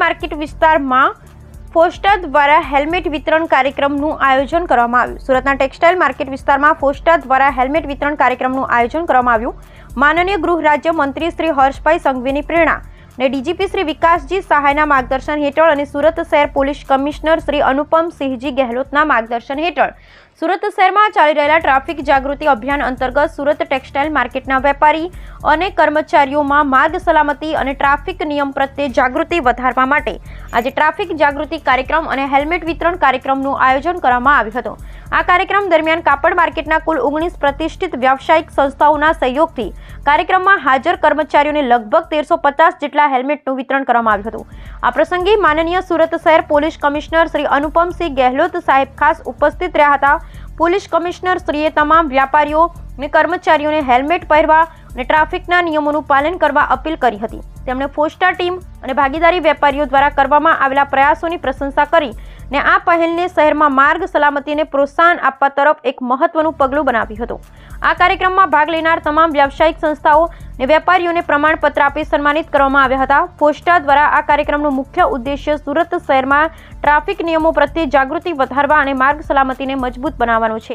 Market વિસ્તારમાં ફોસ્ટા દ્વારા helmet વિતરણ કાર્યક્રમનું આયોજન કરવામાં આવ્યું. સુરતના ટેક્સટાઇલ માર્કેટ વિસ્તારમાં ફોસ્ટા દ્વારા હેલ્મેટ વિતરણ કાર્યક્રમનું આયોજન કરવામાં આવ્યું. માનનીય ગૃહ રાજ્ય મંત્રી શ્રી હર્ષભાઈ સંઘવીની પ્રેરણા અને ડીજીપી શ્રી વિકાસજી સહાયના માર્ગદર્શન હેઠળ અને સુરત શહેર પોલીસ કમિશનર શ્રી અનુપમ સિંહજી ગેહલોતના માર્ગદર્શન હેઠળ. સુરત શહેરમાં ચાલી રહેલા ટ્રાફિક જાગૃતિ અભિયાન અંતર્ગત સુરત ટેક્સટાઇલ માર્કેટના વેપારી અને કર્મચારીઓમાં માર્ગ સલામતી અને ટ્રાફિક નિયમ પ્રત્યે જાગૃતિ વધારવા માટે આજે ટ્રાફિક જાગૃતિ કાર્યક્રમ અને હેલ્મેટ વિતરણ કાર્યક્રમનું આયોજન કરવામાં આવ્યું હતું. આ કાર્યક્રમ દરમિયાન કાપડ માર્કેટના કુલ ઓગણીસ પ્રતિષ્ઠિત વ્યાવસાયિક સંસ્થાઓના સહયોગથી કાર્યક્રમમાં હાજર કર્મચારીઓને લગભગ તેરસો પચાસ જેટલા હેલ્મેટનું વિતરણ કરવામાં આવ્યું હતું. આ પ્રસંગે માનનીય સુરત શહેર પોલીસ કમિશનર શ્રી અનુપમસિંહ ગેહલોત સાહેબ ખાસ ઉપસ્થિત રહ્યા હતા. પોલીસ કમિશનર શ્રીએ તમામ વ્યાપારીઓ અને કર્મચારીઓને હેલ્મેટ પહેરવા અને ટ્રાફિકના નિયમોનું પાલન કરવા અપીલ કરી હતી. તેમણે ફોસ્ટા ટીમ અને ભાગીદારી વેપારીઓ દ્વારા કરવામાં આવેલા પ્રયાસોની પ્રશંસા કરી ને આ પહેલને શહેરમાં માર્ગ સલામતીને પ્રોત્સાહન આપવા તરફ એક મહત્વનું પગલું બનાવ્યું હતું. આ કાર્યક્રમમાં ભાગ લેનાર તમામ વ્યાવસાયિક સંસ્થાઓ ને વેપારીઓને પ્રમાણપત્ર આપી સન્માનિત કરવામાં આવ્યા હતા. ફોસ્ટા દ્વારા આ કાર્યક્રમનો મુખ્ય ઉદ્દેશ્ય સુરત શહેરમાં ટ્રાફિક નિયમો પ્રત્યે જાગૃતિ વધારવા અને માર્ગ સલામતીને મજબૂત બનાવવાનો છે.